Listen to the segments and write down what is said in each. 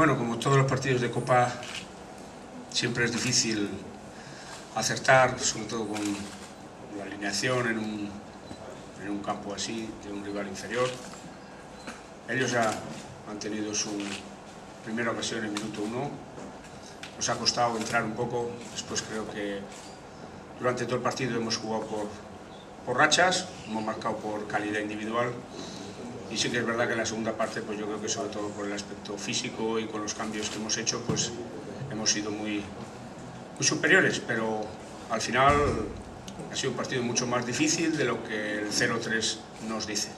Bueno, como todos los partidos de Copa, siempre es difícil acertar, sobre todo con la alineación en un, en un campo así, de un rival inferior. Ellos ya han tenido su primera ocasión en minuto uno. Nos ha costado entrar un poco, después creo que durante todo el partido hemos jugado por, por rachas, hemos marcado por calidad individual y sí que es verdad que la segunda parte, pues yo creo que sobre todo por el aspecto físico y con los cambios que hemos hecho, pues hemos sido muy, muy superiores, pero al final ha sido un partido mucho más difícil de lo que el 0-3 nos dice.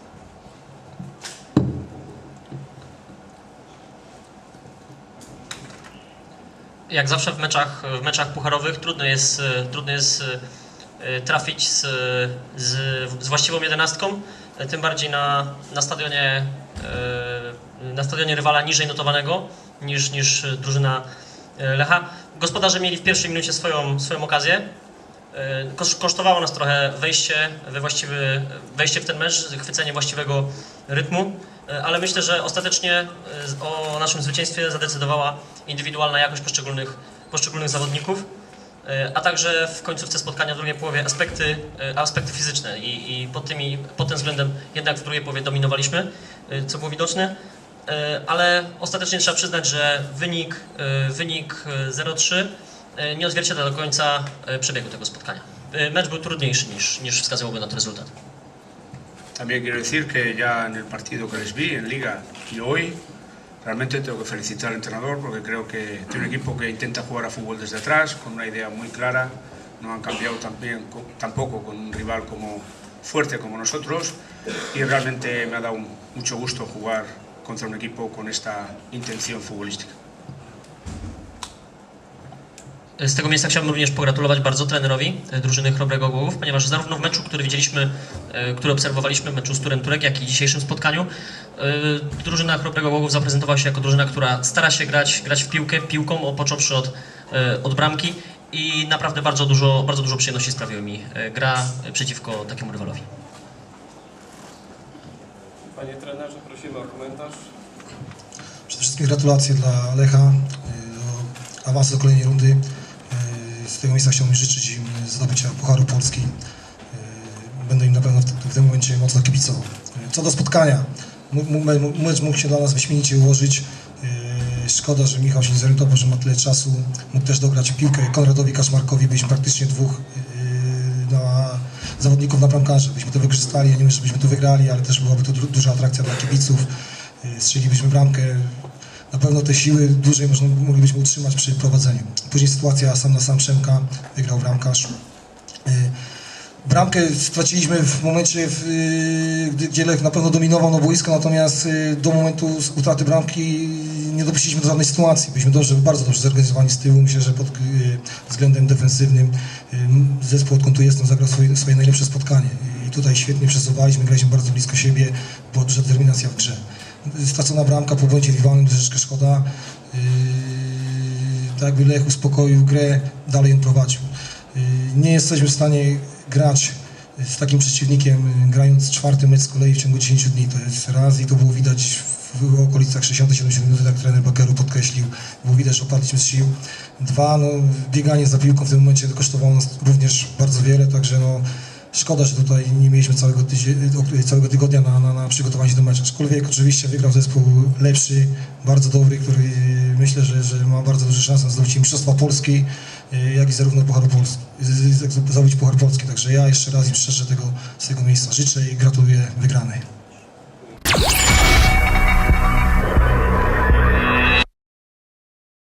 Jak zawsze w meczach, w meczach pucharowych trudno jest, trudno jest e, trafić z, z, z właściwą jedenastką, tym bardziej na, na, stadionie, e, na stadionie rywala niżej notowanego niż, niż drużyna e, Lecha. Gospodarze mieli w pierwszej minucie swoją, swoją okazję. E, kosz- Kosztowało nas trochę wejście, we właściwy, wejście w ten mecz, chwycenie właściwego rytmu, e, ale myślę, że ostatecznie e, o naszym zwycięstwie zadecydowała indywidualna jakość poszczególnych, poszczególnych zawodników, e, a także w końcówce spotkania w drugiej połowie aspekty, e, aspekty fizyczne i, i pod, tymi, pod tym względem jednak w drugiej połowie dominowaliśmy, e, co było widoczne. E, Ale ostatecznie trzeba przyznać, że wynik, e, wynik e, 0-3 e, nie odzwierciedla do końca e, przebiegu tego spotkania. E, Mecz był trudniejszy niż, niż wskazywałoby na to rezultat. También quiero decir que ya en el partido que les vi en Liga y hoy, realmente tengo que felicitar al entrenador porque creo que tiene un equipo que intenta jugar a fútbol desde atrás, con una idea muy clara. No han cambiado tampoco con un rival como fuerte como nosotros y realmente me ha dado mucho gusto jugar contra un equipo con esta intención futbolística. Z tego miejsca chciałbym również pogratulować bardzo trenerowi e, drużyny Chrobrego Głogów, ponieważ zarówno w meczu, który widzieliśmy, e, który obserwowaliśmy, w meczu z Turem Turek, jak i dzisiejszym spotkaniu, e, drużyna Chrobrego Głogów zaprezentowała się jako drużyna, która stara się grać, grać w piłkę, piłką, o- począwszy od, od bramki i naprawdę bardzo dużo, bardzo dużo przyjemności sprawiła mi gra przeciwko takiemu rywalowi. Panie trenerze, prosimy o komentarz. Przede wszystkim gratulacje dla Lecha do awansu do kolejnej rundy. Z tego miejsca chciałbym życzyć im zdobycia Pucharu Polski. Y, Będę im na pewno w, tym momencie mocno kibicował. Y, Co do spotkania, mecz mógł się dla nas wyśmienicie ułożyć. Y, Szkoda, że Michał się nie zorientował, że ma tyle czasu. Mógł też dograć piłkę Konradowi Kaszmarkowi. Byliśmy praktycznie dwóch na zawodników na bramkarze. Byśmy to wykorzystali. Ja nie mówię, żebyśmy to wygrali, ale też byłaby to du- duża atrakcja dla kibiców. Strzelibyśmy bramkę. Na pewno te siły dłużej można, moglibyśmy utrzymać przy prowadzeniu. Później sytuacja sam na sam Przemka, wygrał bramkarz. Y, Bramkę straciliśmy w momencie, y, gdy, gdzie Lech na pewno dominował na boisko, natomiast y, do momentu utraty bramki nie dopuściliśmy do żadnej sytuacji. Byliśmy dobrze, bardzo dobrze zorganizowani z tyłu. Myślę, że pod względem defensywnym zespół, odkąd tu jestem, zagrał swoje, swoje najlepsze spotkanie. I tutaj świetnie przesuwaliśmy, graliśmy bardzo blisko siebie, była duża determinacja w grze. Stracona bramka po błędzie rywalnym, troszeczkę szkoda. Yy, tak jakby Lech uspokoił grę, dalej ją prowadził. Yy, Nie jesteśmy w stanie grać z takim przeciwnikiem, grając czwarty mecz z kolei w ciągu 10 dni. To jest raz i to było widać w okolicach 60-70 minut, jak trener Bakeru podkreślił, było widać, że opadliśmy z sił. Dwa, no, bieganie za piłką w tym momencie kosztowało nas również bardzo wiele, także no, Szkoda, że tutaj nie mieliśmy całego, całego tygodnia na, na, na przygotowanie się do meczu. Aczkolwiek oczywiście wygrał zespół lepszy, bardzo dobry, który myślę, że, że ma bardzo duże szanse na zdobycie Mistrzostwa Polski, y, jak i zarówno Pucharu Polski, zdobyć Puchar Polski. Także ja jeszcze raz im szczerze tego z tego miejsca życzę i gratuluję wygranej.